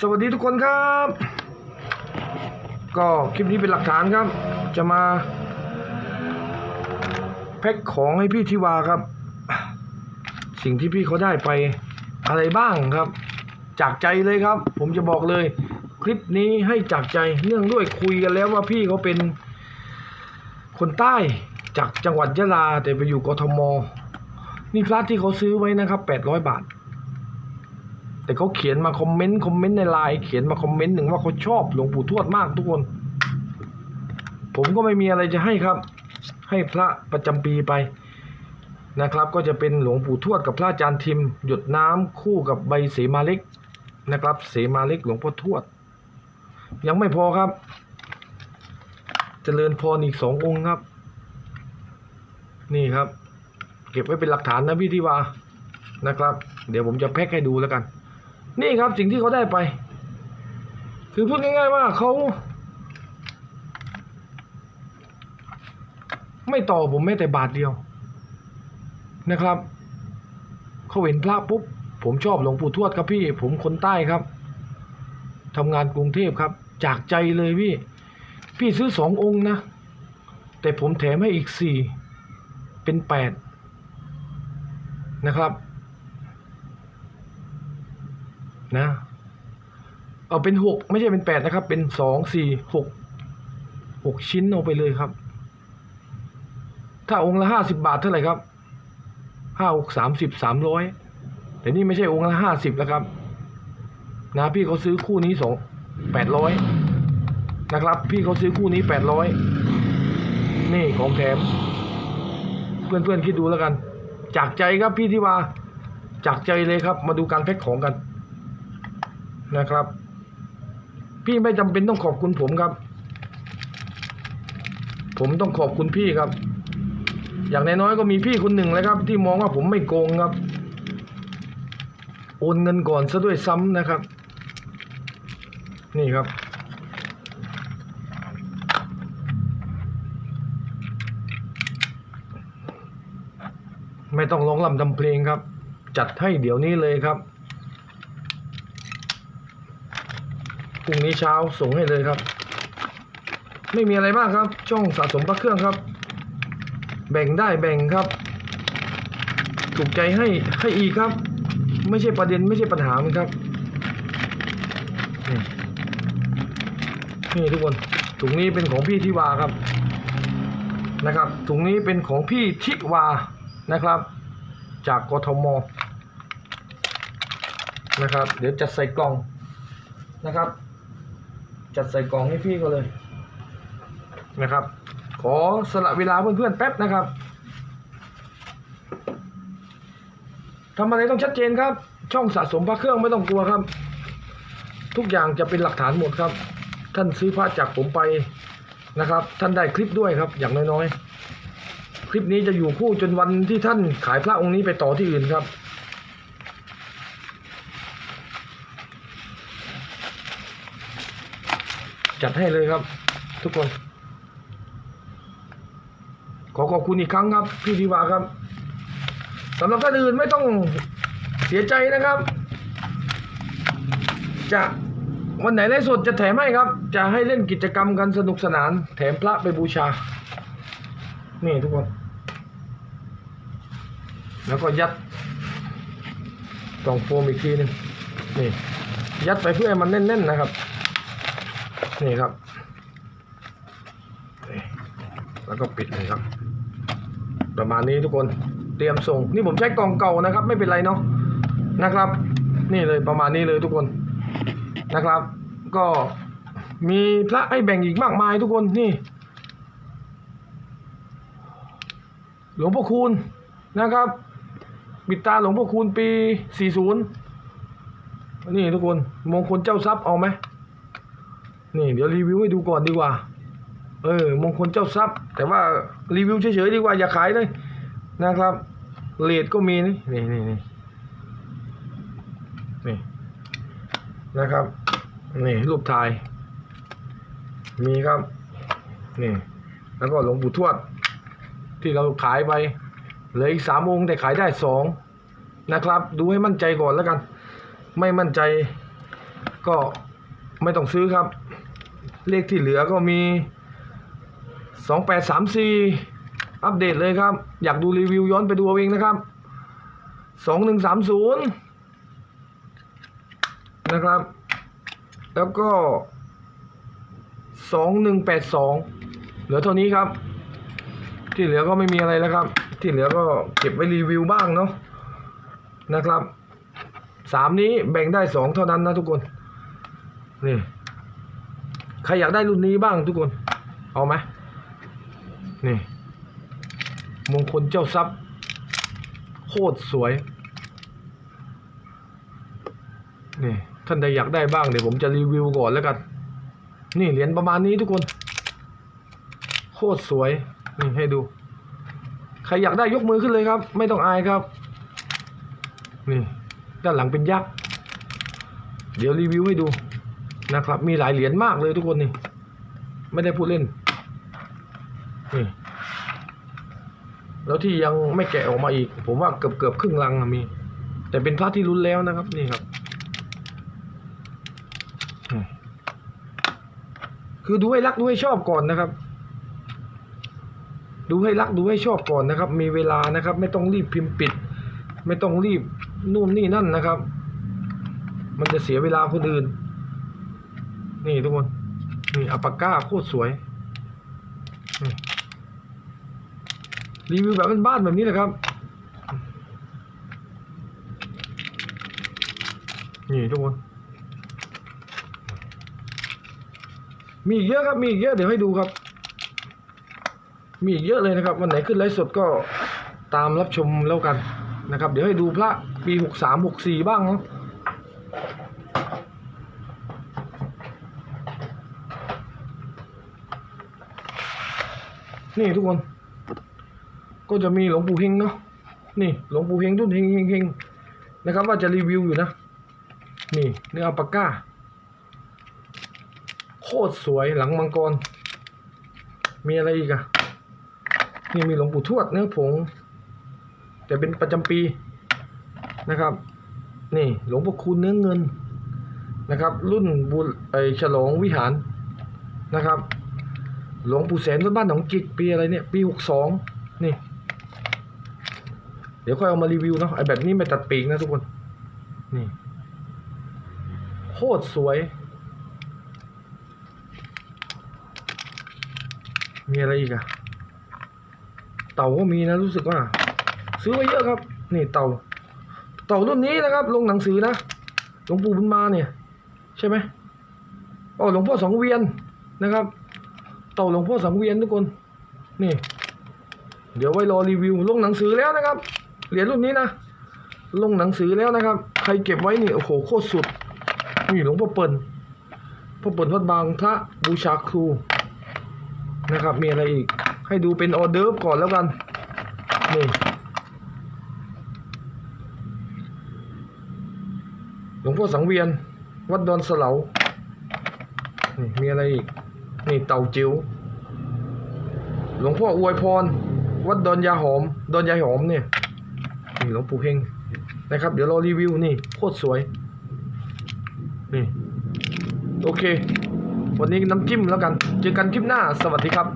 สวัสดีทุกคนครับ ก็คลิปนี้เป็นหลักฐานครับ จะมาแพ็คของให้พี่ทิวาครับ สิ่งที่พี่เขาได้ไปอะไรบ้างครับ จากใจเลยครับ ผมจะบอกเลย คลิปนี้ให้จากใจเนื่องด้วยคุยกันแล้วว่าพี่เขาเป็นคนใต้จากจังหวัดยะลาแต่ไปอยู่กทม นี่พระที่เขาซื้อไว้นะครับ800 บาท แต่เขาเขียนมาคอมเมนต์คอมเมนต์ในไลน์เขียนมาคอมเมนต์หนึ่งว่าเขาชอบหลวงปู่ทวดมากทุกคน ผมก็ไม่มีอะไรจะให้ครับ ให้พระประจำปีไปนะครับ ก็จะเป็นหลวงปู่ทวดกับพระอาจารย์ทิม หยดน้ำคู่กับใบเสมาเล็กนะครับ เสมาเล็กหลวงพ่อทวด ยังไม่พอครับเจริญพรอีกสององค์ครับ นี่ครับ เก็บไว้เป็นหลักฐานนะพี่ทิวานะครับ เดี๋ยวผมจะแพ็คให้ดูแล้วกัน นี่ครับสิ่งที่เขาได้ไป คือพูดง่ายๆว่าเขาไม่ต่อผมแม้แต่บาทเดียวนะครับเขาเห็นพระปุ๊บผมชอบหลวงปู่ทวดครับพี่ ผมคนใต้ครับทำงานกรุงเทพครับ จากใจเลยพี่ พี่ซื้อสององค์นะ แต่ผมแถมให้อีกสี่เป็นแปดนะครับ นะ เอาเป็นหกไม่ใช่เป็นแปดนะครับ เป็นสองสี่หกหกชิ้นเอาไปเลยครับ ถ้าองค์ละห้าสิบบาทเท่าไหร่ครับห้าหกสามสิบสามร้อยแต่นี่ไม่ใช่องค์ละห้าสิบแล้วครับ นะพี่เขาซื้อคู่นี้สองแปดร้อยนะครับ พี่เขาซื้อคู่นี้แปดร้อยนี่ของแถม เพื่อนๆคิดดูแล้วกัน จากใจครับพี่ที่ว่าจากใจเลยครับ มาดูการแพ็คของกัน นะครับ พี่ไม่จำเป็นต้องขอบคุณผมครับ ผมต้องขอบคุณพี่ครับ อย่างน้อยๆก็มีพี่คนหนึ่งเลยครับ ที่มองว่าผมไม่โกงครับ โอนเงินก่อนซะด้วยซ้ำนะครับ นี่ครับไม่ต้องร้องลำทำเพลงครับ จัดให้เดี๋ยวนี้เลยครับ พรุ่งนี้เช้าส่งให้เลยครับ ไม่มีอะไรมากครับ ช่องสะสมพระเครื่องครับ แบ่งได้แบ่งครับ ถูกใจให้ให้อีกครับ ไม่ใช่ประเด็นไม่ใช่ปัญหามันครับนี่นี่ทุกคนถุงนี้เป็นของพี่ทิวาครับนะครับถุงนี้เป็นของพี่ทิวานะครับ จากกทมนะครับ เดี๋ยวจัดใส่กล่องนะครับ จัดใส่กล่องให้พี่ก็เลยนะครับ ขอสละเวลาเพื่อนๆแป๊บนะครับทำอะไรต้องชัดเจนครับ ช่องสะสมพระเครื่องไม่ต้องกลัวครับ ทุกอย่างจะเป็นหลักฐานหมดครับ ท่านซื้อพระจากผมไปนะครับ ท่านได้คลิปด้วยครับ อย่างน้อยๆ คลิปนี้จะอยู่คู่จนวันที่ท่านขายพระองค์นี้ไปต่อที่อื่นครับ จัดให้เลยครับ ทุกคน ขอขอบคุณอีกครั้งครับ พี่ธิวาครับสำหรับท่านอื่นไม่ต้องเสียใจนะครับ จะวันไหนไลฟ์สดจะแถมให้ครับ จะให้เล่นกิจกรรมกันสนุกสนาน แถมพระไปบูชา นี่ทุกคน แล้วก็ยัดกล่องโฟมอีกทีหนึงนี่ ยัดไปเพื่อให้มันแน่นๆนะครับ นี่ครับ แล้วก็ปิดเลยครับ ประมาณนี้ทุกคนเตรียมส่ง นี่ผมใช้กล่องเก่านะครับ ไม่เป็นไรเนาะนะครับ นี่เลยประมาณนี้เลยทุกคนนะครับ ก็มีพระให้แบ่งอีกมากมายทุกคนนี่ หลวงพ่อคูณนะครับปิดตาหลวงพ่อคูณปี 40 นี่ทุกคน มงคลเจ้าทรัพย์เอาไหม นี่เดี๋ยวรีวิวให้ดูก่อนดีกว่า เออมงคลเจ้าทรัพย์ แต่ว่ารีวิวเฉยๆดีกว่าอย่าขายเลยนะครับเลดก็มีนี่นี่นี่นี่นี่นะครับนี่รูปถ่าย มีครับนี่แล้วก็หลวงปู่ทวด ที่เราขายไปเหลืออีกสามองค์แต่ขายได้สองนะครับ ดูให้มั่นใจก่อนแล้วกัน ไม่มั่นใจก็ไม่ต้องซื้อครับ เลขที่เหลือก็มีสองแปดสามสี่อัปเดตเลยครับ อยากดูรีวิวย้อนไปดูเอาเองนะครับสองหนึ่งสามศูนย์นะครับ แล้วก็สองหนึ่งแปดสองเหลือเท่านี้ครับ ที่เหลือก็ไม่มีอะไรแล้วครับ ที่เหลือก็เก็บไว้รีวิวบ้างเนาะนะครับสามนี้แบ่งได้สองเท่านั้นนะทุกคน นี่ ใครอยากได้รุ่นนี้บ้างทุกคน เอาไหมนี่มงคลเจ้าทรัพย์ โคตรสวย นี่ ท่านใดอยากได้บ้างเดี๋ยวผมจะรีวิวก่อนแล้วกัน นี่เหรียญประมาณนี้ทุกคน โคตรสวย นี่ให้ดู ใครอยากได้ยกมือขึ้นเลยครับ ไม่ต้องอายครับ นี่ ด้านหลังเป็นยักษ์ เดี๋ยวรีวิวให้ดู นะครับ มีหลายเหรียญมากเลยทุกคนนี่ ไม่ได้พูดเล่น นี่ แล้วที่ยังไม่แกะออกมาอีก ผมว่าเกือบเกือบครึ่งลังมี แต่เป็นพระที่รุ้นแล้วนะครับ นี่ครับ คือดูให้รักดูให้ชอบก่อนนะครับ ดูให้รักดูให้ชอบก่อนนะครับ มีเวลานะครับ ไม่ต้องรีบพิมพ์ปิด ไม่ต้องรีบนู่นนี่นั่นนะครับ มันจะเสียเวลาคนอื่น นี่ทุกคน นี่อัปาก้าโคตรสวยรีวิวแบบบ้านๆแบบนี้แหละครับ นี่ทุกคน มีอีกเยอะครับ มีอีกเยอะเดี๋ยวให้ดูครับ มีอีกเยอะเลยนะครับ วันไหนขึ้นไลฟ์สดก็ตามรับชมแล้วกันนะครับ เดี๋ยวให้ดูพระปีหกสามหกสี่บ้างเนาะ นี่ทุกคน ก็จะมีหลวงปู่เฮงเนาะนี่หลวงปู่เฮงรุ่นเฮงเฮงเฮงนะครับ ว่าจะรีวิวอยู่นะ นี่เนื้ออัปก้า โคตรสวยหลังมังกร มีอะไรอีกอะนี่มีหลวงปู่ทวดเนื้อผง แต่เป็นประจำปีนะครับ นี่หลวงพ่อคูณเนื้อเงินนะครับ รุ่นบุญไอฉลองวิหารนะครับ หลวงปู่แสนวัดบ้านหนองจิกปีอะไรเนี่ย ปีหกสองนี่ เดี๋ยวค่อยเอามารีวิวเนาะไอแบบนี้ไม่ตัดปีกนะทุกคน นี่โคตรสวย มีอะไรอีกอะเต่าก็มีนะรู้สึกว่า ซื้อไว้เยอะครับ นี่เต่า เต่ารุ่นนี้นะครับ ลงหนังสือนะหลวงปู่บุญมาเนี่ย ใช่ไหมอ๋อหลวงพ่อสองเวียนนะครับ เต่าหลวงพ่อสังเวียนทุกคน นี่ เดี๋ยวไว้รอรีวิว ลงหนังสือแล้วนะครับ เหรียญรุ่นนี้นะ ลงหนังสือแล้วนะครับ ใครเก็บไว้นี่โอ้โหโคตรสุด นี่หลวงพ่อเปิ่นพ่อเปิ่นวัดบางพระบูชาครูนะครับ มีอะไรอีก ให้ดูเป็นออเดิร์ก่อนแล้วกัน นี่หลวงพ่อสังเวียน วัดดอนสเหลานี่มีอะไรอีก นี่เต่าจิ๋วหลวงพ่ออวยพร วัดดอนยาหอม ดอนยาหอมเนี่ยนี่หลวงปู่เฮงนะครับ เดี๋ยวเรารีวิวนี่โคตรสวย นี่ โอเค วันนี้น้ำจิ้มแล้วกัน เจอกันคลิปหน้า สวัสดีครับ